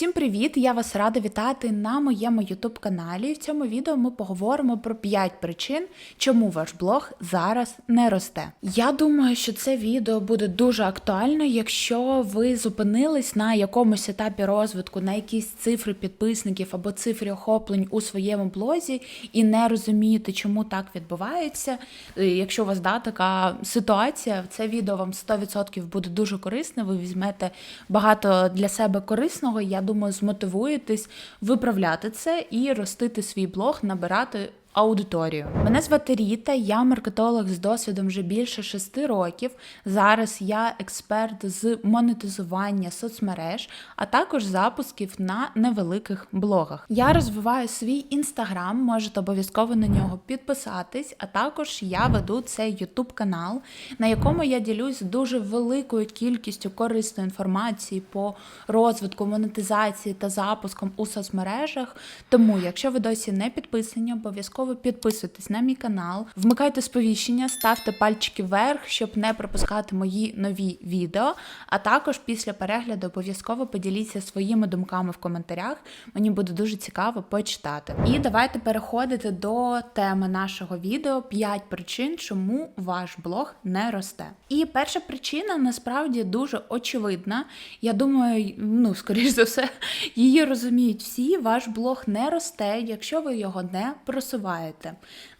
Всім привіт! Я вас рада вітати на моєму youtube каналі. В цьому відео ми поговоримо про 5 причин, чому ваш блог зараз не росте. Я думаю, що це відео буде дуже актуально, якщо ви зупинились на якомусь етапі розвитку, на якісь цифри підписників або цифри охоплень у своєму блозі і не розумієте, чому так відбувається. Е, Якщо у вас да, така ситуація, це відео вам 100% буде дуже корисне. Ви візьмете багато для себе корисного. Я думаю, змотивуєтесь виправляти це і ростити свій блог, набирати. Аудиторію. Мене звати Ріта, я маркетолог з досвідом вже більше шести років. Зараз я експерт з монетизування соцмереж, а також запусків на невеликих блогах. Я розвиваю свій інстаграм, можете обов'язково на нього підписатись. А також я веду цей ютуб канал, на якому я ділюсь дуже великою кількістю корисної інформації по розвитку, монетизації та запуском у соцмережах. Тому, якщо ви досі не підписані, обов'язково підписуйтесь на мій канал, вмикайте сповіщення, ставте пальчики вверх, щоб не пропускати мої нові відео. А також після перегляду обов'язково поділіться своїми думками в коментарях. Мені буде дуже цікаво почитати. І давайте переходити до теми нашого відео: 5 причин, чому ваш блог не росте. І перша причина насправді дуже очевидна. Я думаю, ну скоріш за все, її розуміють всі. Ваш блог не росте, якщо ви його не просуваєте.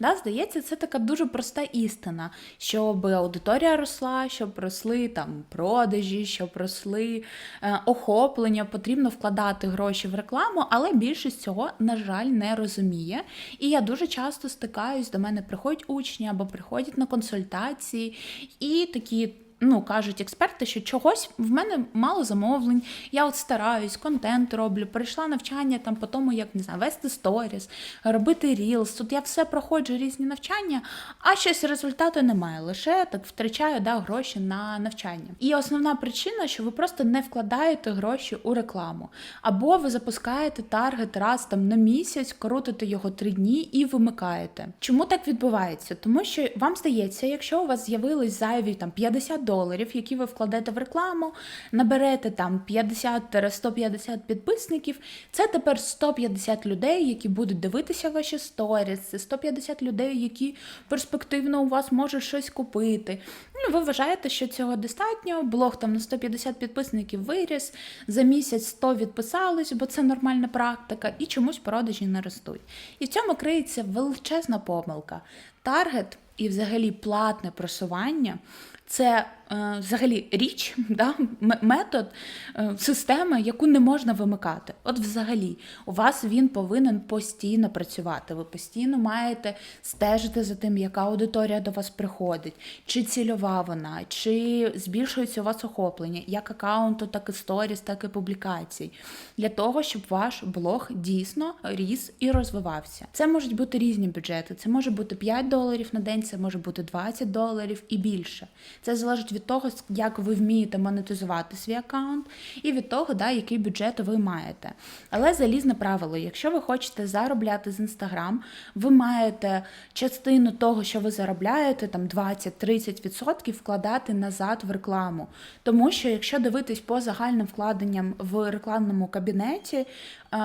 Да, Здається, це така дуже проста істина, щоб аудиторія росла, щоб росли там продажі, щоб росли е, охоплення, потрібно вкладати гроші в рекламу, але більшість цього, на жаль, не розуміє. І я дуже часто стикаюсь, до мене приходять учні або приходять на консультації і такі. Ну, кажуть експерти, що чогось в мене мало замовлень. Я от стараюсь, контент роблю, перейшла навчання там по тому, як не знаю, вести сторіс, робити рілс. Тут я все проходжу різні навчання, а щось результату немає. Лише так втрачаю да, гроші на навчання. І основна причина, що ви просто не вкладаєте гроші у рекламу. Або ви запускаєте таргет раз там на місяць, крутите його три дні і вимикаєте. Чому так відбувається? Тому що вам здається, якщо у вас з'явились зайві там 50 доларів, які ви вкладете в рекламу, наберете там 50-150 підписників, це тепер 150 людей, які будуть дивитися ваші сторіс, це 150 людей, які перспективно у вас можуть щось купити. Ну, ви вважаєте, що цього достатньо, блог там на 150 підписників виріс, за місяць 100 відписались, бо це нормальна практика, і чомусь продажі не ростуть. І в цьому криється величезна помилка. Таргет і взагалі платне просування це е, взагалі річ, да, метод, е, система, яку не можна вимикати. От взагалі, у вас він повинен постійно працювати. Ви постійно маєте стежити за тим, яка аудиторія до вас приходить, чи цільова вона, чи збільшується у вас охоплення, як аккаунту, так і сторіс, так і публікацій, для того, щоб ваш блог дійсно ріс і розвивався. Це можуть бути різні бюджети. Це може бути 5 доларів на день, це може бути 20 доларів і більше. Це залежить від того, як ви вмієте монетизувати свій аккаунт, і від того, да, який бюджет ви маєте. Але залізне правило: якщо ви хочете заробляти з Інстаграм, ви маєте частину того, що ви заробляєте, там 20-30% вкладати назад в рекламу. Тому що, якщо дивитись по загальним вкладенням в рекламному кабінеті,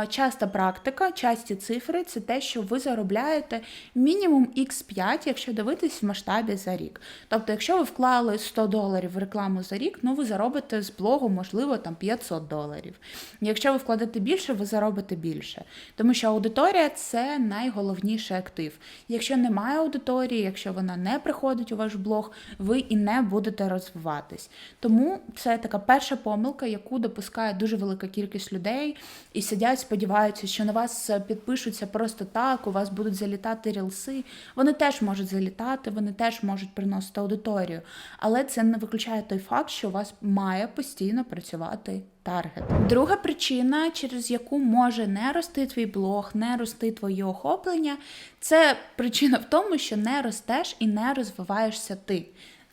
часта практика, часті цифри це те, що ви заробляєте мінімум x5, якщо дивитись в масштабі за рік. Тобто, якщо ви вклали 100 доларів в рекламу за рік, ну ви заробите з блогу, можливо, там 500 доларів. Якщо ви вкладете більше, ви заробите більше. Тому що аудиторія це найголовніший актив. Якщо немає аудиторії, якщо вона не приходить у ваш блог, ви і не будете розвиватись. Тому це така перша помилка, яку допускає дуже велика кількість людей і сидять, сподіваються, що на вас підпишуться просто так, у вас будуть залітати рілси. Вони теж можуть залітати, вони теж можуть приносити аудиторію. Але це не виключає той факт, що у вас має постійно працювати таргет. Друга причина, через яку може не рости твій блог, не рости твоє охоплення, це причина в тому, що не ростеш і не розвиваєшся ти.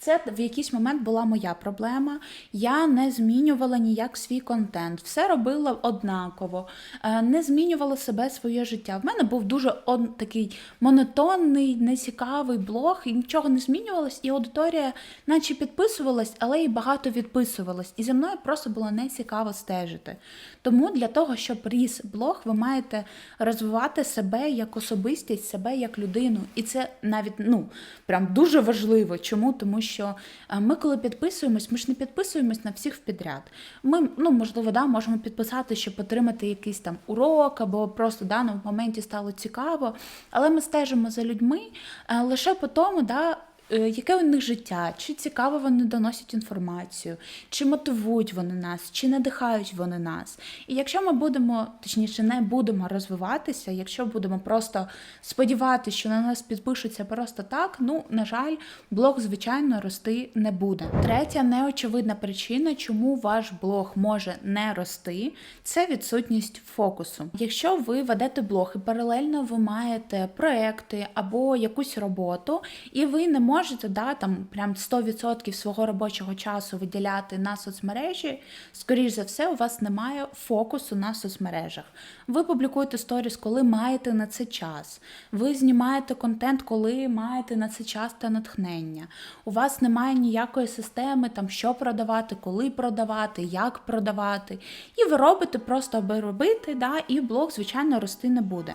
Це в якийсь момент була моя проблема. Я не змінювала ніяк свій контент, все робила однаково, е, не змінювала себе, своє життя. В мене був дуже он, такий монотонний, нецікавий блог, і нічого не змінювалось, і аудиторія, наче підписувалась, але і багато відписувалась. І зі мною просто було нецікаво стежити. Тому для того, щоб ріс блог, ви маєте розвивати себе як особистість, себе як людину. І це навіть ну прям дуже важливо. Чому? Тому що е, ми, коли підписуємось, ми ж не підписуємось на всіх підряд. Ми, ну можливо, да, можемо підписати, щоб отримати якийсь там урок, або просто да, на моменті стало цікаво. Але ми стежимо за людьми е, лише по тому, да. Е, Яке у них життя, чи цікаво вони доносять інформацію, чи мотивують вони нас, чи надихають вони нас. І якщо ми будемо, точніше, не будемо розвиватися, якщо будемо просто сподіватися, що на нас підпишуться просто так, ну на жаль, блог, звичайно, рости не буде. Третя неочевидна причина, чому ваш блог може не рости, це відсутність фокусу. Якщо ви ведете блог і паралельно ви маєте проекти або якусь роботу, і ви не можете да, там прям 100% свого робочого часу виділяти на соцмережі, скоріш за все, у вас немає фокусу на соцмережах. Ви публікуєте сторіс, коли маєте на це час. Ви знімаєте контент, коли маєте на це час та натхнення. У вас немає ніякої системи, там що продавати, коли продавати, як продавати. І ви робите просто аби робити, да, і блог, звичайно, рости не буде.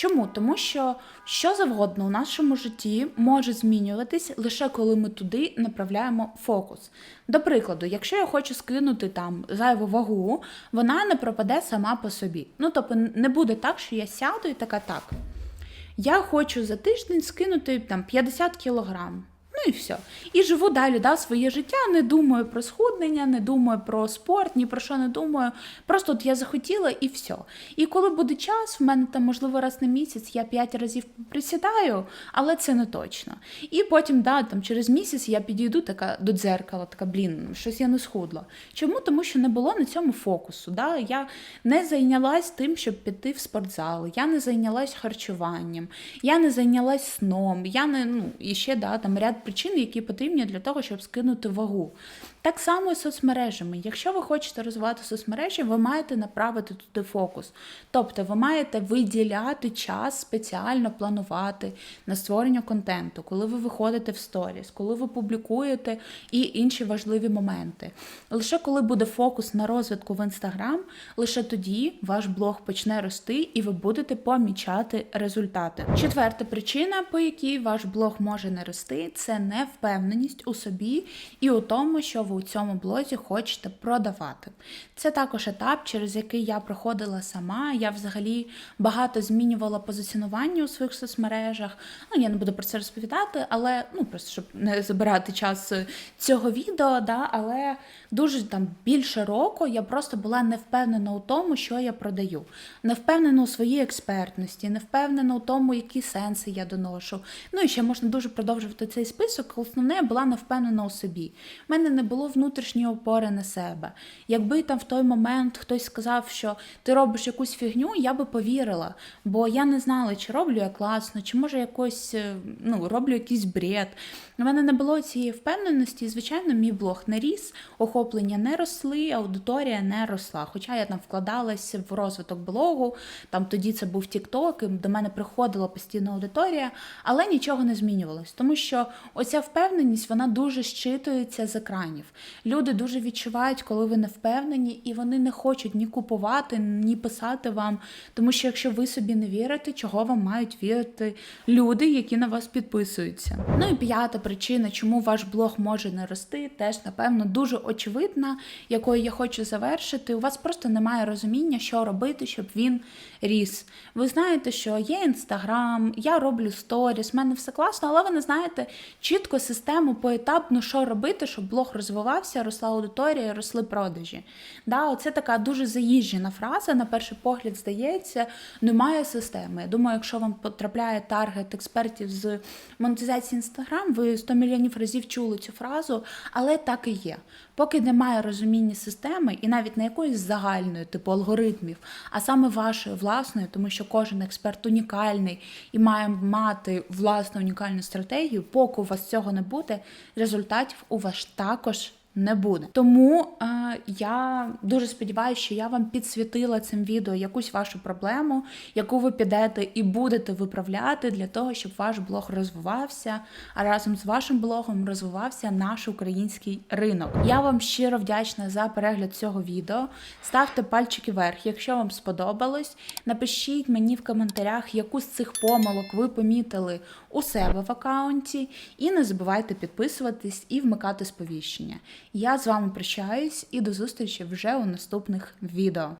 Чому? Тому що що завгодно у нашому житті може змінюватись лише коли ми туди направляємо фокус. До прикладу, якщо я хочу скинути там зайву вагу, вона не пропаде сама по собі. Ну тобто не буде так, що я сяду і така так. Я хочу за тиждень скинути там 50 кілограм. Ну і все. І живу далі да, своє життя, не думаю про схуднення, не думаю про спорт, ні про що не думаю. Просто от я захотіла і все. І коли буде час, в мене там, можливо, раз на місяць я 5 разів присідаю, але це не точно. І потім, да, там, через місяць я підійду така до дзеркала, така, блін, щось я не схудла. Чому? Тому що не було на цьому фокусу. Да? Я не зайнялась тим, щоб піти в спортзал, я не зайнялась харчуванням, я не зайнялась сном, я не, ну, і ще да, там ряд причин, які потрібні для того, щоб скинути вагу. Так само і соцмережами. Якщо ви хочете розвивати соцмережі, ви маєте направити туди фокус. Тобто ви маєте виділяти час, спеціально планувати на створення контенту, коли ви виходите в сторіс, коли ви публікуєте і інші важливі моменти. Лише коли буде фокус на розвитку в інстаграм, лише тоді ваш блог почне рости і ви будете помічати результати. Четверта причина, по якій ваш блог може не рости, це невпевненість у собі і у тому, що ви у цьому блозі хочете продавати. Це також етап, через який я проходила сама. Я взагалі багато змінювала позиціонування у своїх соцмережах. Ну, я не буду про це розповідати, але ну просто щоб не забирати час цього відео, да, але дуже там більше року я просто була не впевнена у тому, що я продаю, не впевнена у своїй експертності, не впевнена у тому, які сенси я доношу. Ну і ще можна дуже продовжувати цей список. Основне я була не впевнена у собі. У мене не було внутрішньої опори на себе. Якби там в той момент хтось сказав, що ти робиш якусь фігню, я би повірила, бо я не знала, чи роблю я класно, чи може якось е, ну, роблю якийсь бред. У мене не було цієї впевненості, і, звичайно, мій блог не ріс, охоплення не росли, аудиторія не росла. Хоча я там вкладалася в розвиток блогу, там тоді це був TikTok, і до мене приходила постійна аудиторія, але нічого не змінювалось, тому що оця впевненість вона дуже щитується з екранів. Люди дуже відчувають, коли ви не впевнені, і вони не хочуть ні купувати, ні писати вам. Тому що якщо ви собі не вірите, чого вам мають вірити люди, які на вас підписуються. Ну і п'ята причина, чому ваш блог може не рости, теж напевно дуже очевидна, якою я хочу завершити. У вас просто немає розуміння, що робити, щоб він ріс. Ви знаєте, що є інстаграм, я роблю сторіс, в мене все класно, але ви не знаєте чітко систему поетапно, що робити, щоб блог розвивався розвивався, росла аудиторія, росли продажі. Да, оце така дуже заїжджена фраза. На перший погляд здається, немає системи. Я думаю, якщо вам потрапляє таргет експертів з монетизації Інстаграм, ви 100 мільйонів разів чули цю фразу, але так і є. Поки немає розуміння системи, і навіть не якоїсь загальної, типу алгоритмів, а саме вашої власної, тому що кожен експерт унікальний і має мати власну унікальну стратегію. Поки у вас цього не буде, результатів у вас також не буде. Тому е, я дуже сподіваюся, що я вам підсвітила цим відео якусь вашу проблему, яку ви підете і будете виправляти для того, щоб ваш блог розвивався, а разом з вашим блогом розвивався наш український ринок. Я вам щиро вдячна за перегляд цього відео. Ставте пальчики вверх, якщо вам сподобалось. Напишіть мені в коментарях, яку з цих помилок ви помітили у себе в аккаунті. І не забувайте підписуватись і вмикати сповіщення. Я з вами прощаюсь і до зустрічі вже у наступних відео.